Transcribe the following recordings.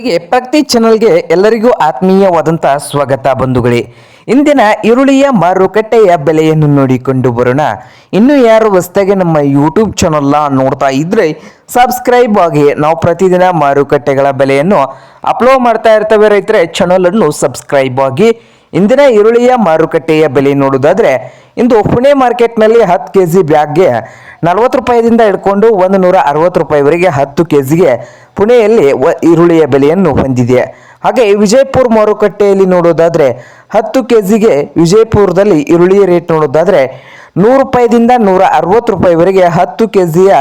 ಮೊದಲಿಗೆ ಪ್ರತಿ ಚಾನಲ್ಗೆ ಎಲ್ಲರಿಗೂ ಆತ್ಮೀಯವಾದಂಥ ಸ್ವಾಗತ ಬಂಧುಗಳೇ. ಇಂದಿನ ಈರುಳ್ಳಿಯ ಮಾರುಕಟ್ಟೆಯ ಬೆಲೆಯನ್ನು ನೋಡಿಕೊಂಡು ಬರೋಣ. ಇನ್ನು ಯಾರು ಹೊಸದಾಗಿ ನಮ್ಮ ಯೂಟ್ಯೂಬ್ ಚಾನಲ್ನ ನೋಡ್ತಾ ಇದ್ರೆ ಸಬ್ಸ್ಕ್ರೈಬ್ ಆಗಿ ನಾವು ಪ್ರತಿದಿನ ಮಾರುಕಟ್ಟೆಗಳ ಬೆಲೆಯನ್ನು ಅಪ್ಲೋಡ್ ಮಾಡ್ತಾ ಇರ್ತವೆ ರೈತರೆ ಚಾನಲನ್ನು ಸಬ್ಸ್ಕ್ರೈಬ್ ಆಗಿ. ಇಂದಿನ ಈರುಳ್ಳಿಯ ಮಾರುಕಟ್ಟೆಯ ಬೆಲೆ ನೋಡೋದಾದ್ರೆ ಇಂದು ಪುಣೆ ಮಾರ್ಕೆಟ್ನಲ್ಲಿ ಹತ್ತು ಕೆ ಜಿ ಬ್ಯಾಗ್ಗೆ ನಲವತ್ತು ರೂಪಾಯಿದಿಂದ ಹಿಡ್ಕೊಂಡು ಒಂದು ನೂರ ಅರವತ್ತು ರೂಪಾಯಿವರೆಗೆ ಹತ್ತು ಕೆ ಜಿಗೆ ಪುಣೆಯಲ್ಲಿ ಈರುಳ್ಳಿಯ ಬೆಲೆಯನ್ನು ಹೊಂದಿದೆ. ಹಾಗೆ ವಿಜಯಪುರ ಮಾರುಕಟ್ಟೆಯಲ್ಲಿ ನೋಡೋದಾದ್ರೆ ಹತ್ತು ಕೆ ಜಿಗೆ ವಿಜಯಪುರದಲ್ಲಿ ಈರುಳ್ಳಿಯ ರೇಟ್ ನೋಡೋದಾದ್ರೆ ನೂರು ರೂಪಾಯಿದಿಂದ ನೂರ ಅರವತ್ತು ರೂಪಾಯಿವರೆಗೆ ಹತ್ತು ಕೆ ಜಿಯ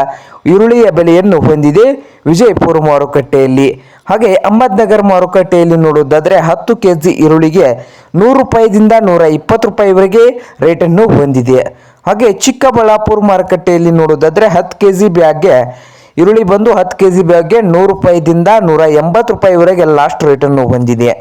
ಈರುಳ್ಳಿಯ ಬೆಲೆಯನ್ನು ಹೊಂದಿದೆ ವಿಜಯಪುರ ಮಾರುಕಟ್ಟೆಯಲ್ಲಿ. ಹಾಗೆ ಅಹಮದ್ನಗರ್ ಮಾರುಕಟ್ಟೆಯಲ್ಲಿ ನೋಡೋದಾದ್ರೆ ಹತ್ತು ಕೆ ಜಿ ಈರುಳ್ಳಿಗೆ ನೂರು ರೂಪಾಯಿದಿಂದ ನೂರ ಇಪ್ಪತ್ತು ರೂಪಾಯಿವರೆಗೆ ರೇಟನ್ನು ಹೊಂದಿದೆ. ಹಾಗೆ ಚಿಕ್ಕಬಳ್ಳಾಪುರ ಮಾರುಕಟ್ಟೆಯಲ್ಲಿ ನೋಡೋದಾದ್ರೆ ಹತ್ತು ಕೆ ಜಿ ಬ್ಯಾಗ್ಗೆ ಈರುಳ್ಳಿ ಬಂದು ಹತ್ತು ಕೆ ಜಿ ಬ್ಯಾಗ್ಗೆ ನೂರು ರೂಪಾಯಿದಿಂದ ನೂರ ಎಂಬತ್ತು ರೂಪಾಯಿವರೆಗೆ ಲಾಸ್ಟ್ ರೇಟನ್ನು ಹೊಂದಿದೆ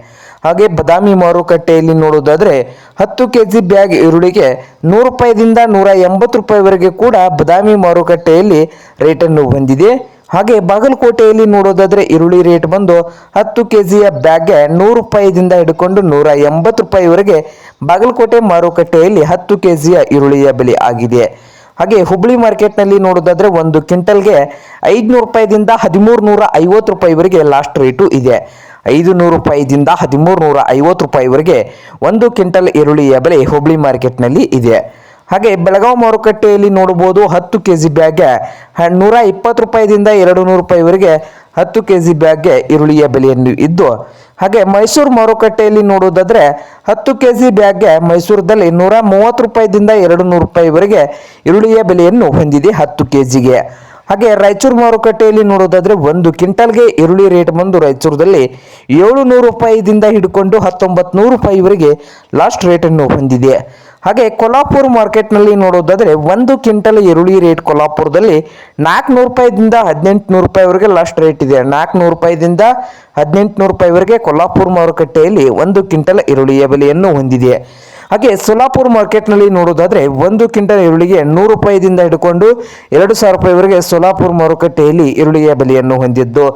ಹಾಗೆ ಬದಾಮಿ ಮಾರುಕಟ್ಟೆಯಲ್ಲಿ ನೋಡೋದಾದರೆ ಹತ್ತು ಕೆ ಜಿ ಬ್ಯಾಗ್ ಈರುಳ್ಳಿಗೆ ನೂರು ರೂಪಾಯಿದಿಂದ ನೂರ ಎಂಬತ್ತು ರೂಪಾಯಿವರೆಗೆ ಕೂಡ ಬದಾಮಿ ಮಾರುಕಟ್ಟೆಯಲ್ಲಿ ರೇಟನ್ನು ಹೊಂದಿದೆ ಹಾಗೆ ಬಾಗಲಕೋಟೆಯಲ್ಲಿ ನೋಡೋದಾದರೆ ಈರುಳ್ಳಿ ರೇಟ್ ಬಂದು ಹತ್ತು ಕೆ ಜಿಯ ಬ್ಯಾಗ್ಗೆ ನೂರು ರೂಪಾಯಿದಿಂದ ಹಿಡ್ಕೊಂಡು ನೂರ ಎಂಬತ್ತು ರೂಪಾಯಿವರೆಗೆ ಬಾಗಲಕೋಟೆ ಮಾರುಕಟ್ಟೆಯಲ್ಲಿ ಹತ್ತು ಕೆ ಜಿಯ ಈರುಳ್ಳಿಯ ಬೆಲೆ ಆಗಿದೆ. ಹಾಗೆ ಹುಬ್ಳಿ ಮಾರ್ಕೆಟ್ನಲ್ಲಿ ನೋಡೋದಾದ್ರೆ ಒಂದು ಕ್ವಿಂಟಲ್ಗೆ ಐದುನೂರು ರೂಪಾಯಿದಿಂದ ಹದಿಮೂರು ನೂರ ಐವತ್ತು ರೂಪಾಯಿವರೆಗೆ ಲಾಸ್ಟ್ ರೇಟು ಇದೆ. ಐದು ನೂರು ರೂಪಾಯಿದಿಂದ ಹದಿಮೂರು ನೂರ ಐವತ್ತು ರೂಪಾಯಿವರೆಗೆ ಒಂದು ಕ್ವಿಂಟಲ್ ಈರುಳ್ಳಿಯ ಬೆಲೆ ಹುಬ್ಳಿ ಮಾರ್ಕೆಟ್ನಲ್ಲಿ ಇದೆ. ಹಾಗೆ ಬೆಳಗಾವಿ ಮಾರುಕಟ್ಟೆಯಲ್ಲಿ ನೋಡಬಹುದು ಹತ್ತು ಕೆ ಜಿ ಬ್ಯಾಗ್ಗೆ ನೂರ ಇಪ್ಪತ್ತು ರೂಪಾಯಿದಿಂದ ಎರಡು ನೂರು ರೂಪಾಯಿವರೆಗೆ ಹತ್ತು ಕೆ ಜಿ ಬ್ಯಾಗ್ಗೆ ಈರುಳ್ಳಿಯ ಬೆಲೆಯನ್ನು ಇದ್ದು ಹಾಗೆ ಮೈಸೂರು ಮಾರುಕಟ್ಟೆಯಲ್ಲಿ ನೋಡೋದಾದ್ರೆ ಹತ್ತು ಕೆ ಜಿ ಬ್ಯಾಗ್ಗೆ ಮೈಸೂರದಲ್ಲಿ ನೂರ ಮೂವತ್ತು ರೂಪಾಯಿದಿಂದ ಎರಡು ನೂರು ರೂಪಾಯಿವರೆಗೆ ಈರುಳ್ಳಿಯ ಬೆಲೆಯನ್ನು ಹೊಂದಿದೆ ಹತ್ತು ಕೆ ಜಿಗೆ ಹಾಗೆ ರಾಯಚೂರು ಮಾರುಕಟ್ಟೆಯಲ್ಲಿ ನೋಡೋದಾದ್ರೆ ಒಂದು ಕ್ವಿಂಟಲ್ಗೆ ಈರುಳ್ಳಿ ರೇಟ್ ಬಂದು ರಾಯಚೂರದಲ್ಲಿ ಏಳು ನೂರು ರೂಪಾಯಿದಿಂದ ಹಿಡ್ಕೊಂಡು ಹತ್ತೊಂಬತ್ತು ನೂರು ರೂಪಾಯಿವರೆಗೆ ಲಾಸ್ಟ್ ರೇಟನ್ನು ಹೊಂದಿದೆ. ಹಾಗೆ ಕೊಲ್ಹಾಪುರ ಮಾರ್ಕೆಟ್ನಲ್ಲಿ ನೋಡೋದಾದ್ರೆ ಒಂದು ಕ್ವಿಂಟಲ್ ಈರುಳ್ಳಿ ರೇಟ್ ಕೊಲ್ಹಾಪುರದಲ್ಲಿ ನಾಲ್ಕುನೂರು ರೂಪಾಯಿದಿಂದ ಹದಿನೆಂಟು ನೂರು ರೂಪಾಯಿವರೆಗೆ ಲಾಸ್ಟ್ ರೇಟ್ ಇದೆ. ನಾಲ್ಕುನೂರು ರೂಪಾಯಿದಿಂದ ಹದಿನೆಂಟು ನೂರು ರೂಪಾಯಿವರೆಗೆ ಕೊಲ್ಹಾಪುರ ಮಾರುಕಟ್ಟೆಯಲ್ಲಿ ಒಂದು ಕ್ವಿಂಟಲ್ ಈರುಳ್ಳಿಯ ಬೆಲೆಯನ್ನು ಹೊಂದಿದೆ. ಹಾಗೆ ಸೋಲಾಪುರ ಮಾರ್ಕೆಟ್ನಲ್ಲಿ ನೋಡೋದಾದ್ರೆ ಒಂದು ಕ್ವಿಂಟಲ್ ಈರುಳ್ಳಿಗೆ ನೂರು ರೂಪಾಯಿದಿಂದ ಹಿಡ್ಕೊಂಡು ಎರಡು ಸಾವಿರ ರೂಪಾಯಿವರೆಗೆ ಸೋಲಾಪುರ ಮಾರುಕಟ್ಟೆಯಲ್ಲಿ ಈರುಳ್ಳಿಯ ಬೆಲೆಯನ್ನು ಹೊಂದಿದ್ದು.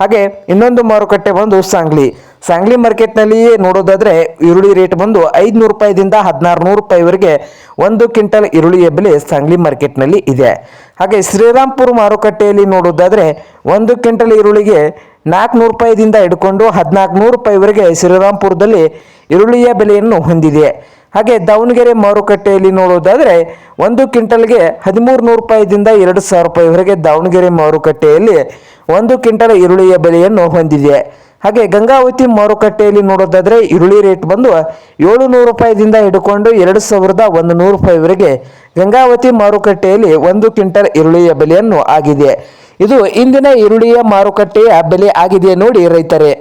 ಹಾಗೆ ಇನ್ನೊಂದು ಮಾರುಕಟ್ಟೆ ಬಂದು ಸಾಂಗ್ಲಿ. ಸಾಂಗ್ಲಿ ಮಾರ್ಕೆಟ್ನಲ್ಲಿಯೇ ನೋಡೋದಾದ್ರೆ ಈರುಳ್ಳಿ ರೇಟ್ ಬಂದು ಐದುನೂರು ರೂಪಾಯಿದಿಂದ ಹದಿನಾರು ನೂರು ರೂಪಾಯಿವರೆಗೆ ಒಂದು ಕ್ವಿಂಟಲ್ ಈರುಳ್ಳಿಯ ಬೆಲೆ ಸಾಂಗ್ಲಿ ಮಾರ್ಕೆಟ್ನಲ್ಲಿ ಇದೆ. ಹಾಗೆ ಶ್ರೀರಾಮ್ಪುರ ಮಾರುಕಟ್ಟೆಯಲ್ಲಿ ನೋಡೋದಾದ್ರೆ ಒಂದು ಕ್ವಿಂಟಲ್ ಈರುಳ್ಳಿಗೆ ನಾಲ್ಕುನೂರು ರೂಪಾಯಿದಿಂದ ಹಿಡ್ಕೊಂಡು ಹದಿನಾಲ್ಕು ನೂರು ರೂಪಾಯಿವರೆಗೆ ಶ್ರೀರಾಮ್ಪುರದಲ್ಲಿ ಈರುಳ್ಳಿಯ ಬೆಲೆಯನ್ನು ಹೊಂದಿದೆ. ಹಾಗೆ ದಾವಣಗೆರೆ ಮಾರುಕಟ್ಟೆಯಲ್ಲಿ ನೋಡೋದಾದ್ರೆ ಒಂದು ಕ್ವಿಂಟಲ್ಗೆ ಹದಿಮೂರು ನೂರು ರೂಪಾಯಿದಿಂದ ಎರಡು ಸಾವಿರ ರೂಪಾಯಿವರೆಗೆ ದಾವಣಗೆರೆ ಮಾರುಕಟ್ಟೆಯಲ್ಲಿ ಒಂದು ಕ್ವಿಂಟಲ್ ಈರುಳ್ಳಿಯ ಬೆಲೆಯನ್ನು ಹೊಂದಿದೆ. ಹಾಗೆ ಗಂಗಾವತಿ ಮಾರುಕಟ್ಟೆಯಲ್ಲಿ ನೋಡೋದಾದ್ರೆ ಈರುಳ್ಳಿ ರೇಟ್ ಬಂದು ಏಳು ನೂರು ರೂಪಾಯಿದಿಂದ ಹಿಡ್ಕೊಂಡು ಎರಡು ಸಾವಿರದ ಒಂದು ನೂರು ರೂಪಾಯಿವರೆಗೆ ಗಂಗಾವತಿ ಮಾರುಕಟ್ಟೆಯಲ್ಲಿ ಒಂದು ಕ್ವಿಂಟಲ್ ಈರುಳ್ಳಿಯ ಬೆಲೆಯನ್ನು ಆಗಿದೆ. ಇದು ಇಂದಿನ ಈರುಳ್ಳಿಯ ಮಾರುಕಟ್ಟೆಯ ಬೆಲೆ ಆಗಿದೆ ನೋಡಿ ರೈತರೇ.